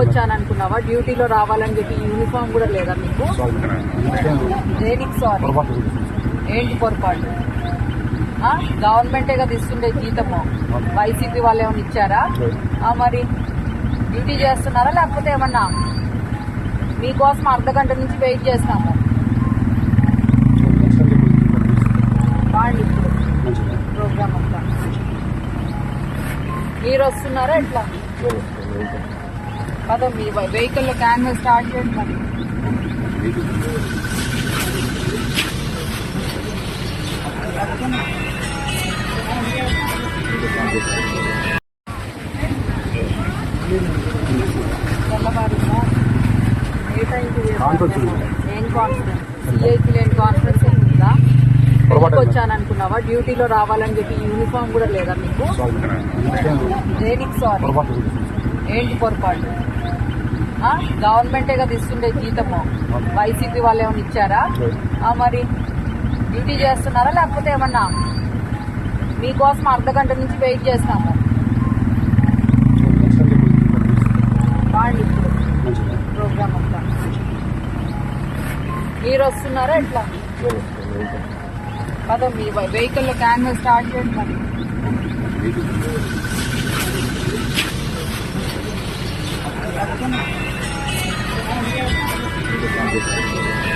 వచ్చాను అనుకున్నావా డ్యూటీలో రావాలని చెప్పి యూనిఫామ్ కూడా లేదా మీకు? దేనికి సారీ. ఏంటి పొరపాటు? గవర్నమెంటే కదా ఇస్తుండే జీతము. వైసీపీ వాళ్ళు ఏమైనా ఇచ్చారా? మరి డ్యూటీ చేస్తున్నారా? లేకపోతే ఏమన్నా మీకోసం అర్ధ గంట నుంచి వెయిట్ చేస్తాము బాగుంది ఇప్పుడు మంచిది. ప్రోగ్రామ్ అంతా మీరు వస్తున్నారా ఎట్లా? కదా మీ వెహికల్ క్యాన్వస్ స్టార్ట్ చేయండి మరి. తెల్లవారుందా ఏ టైంకి. ఏం కాన్ఫరెన్స్? సిఐకి లేని కాన్ఫరెన్స్ ఏం ఉందా పొరపాటు ఉంది. వచ్చాను అనుకున్నావా డ్యూటీలో రావాలని చెప్పి యూనిఫామ్ కూడా లేదా మీకు? దేనికి సారీ. ఏంటి పొరపాటు? గవర్నమెంటే కదా ఇస్తుండే జీతము. వైసీపీ వాళ్ళు ఏమైనా ఇచ్చారా? మరి డ్యూటీ చేస్తున్నారా? లేకపోతే ఏమన్నా మీకోసం అర్ధ గంట నుంచి వెయిట్ చేస్తాము. మంచిది. ప్రోగ్రామ్ అంతా. మీరు వస్తున్నారా ఎట్లా? కదా మీ వెహికల్ క్యాన్వస్ స్టార్ట్ చేయండి మరి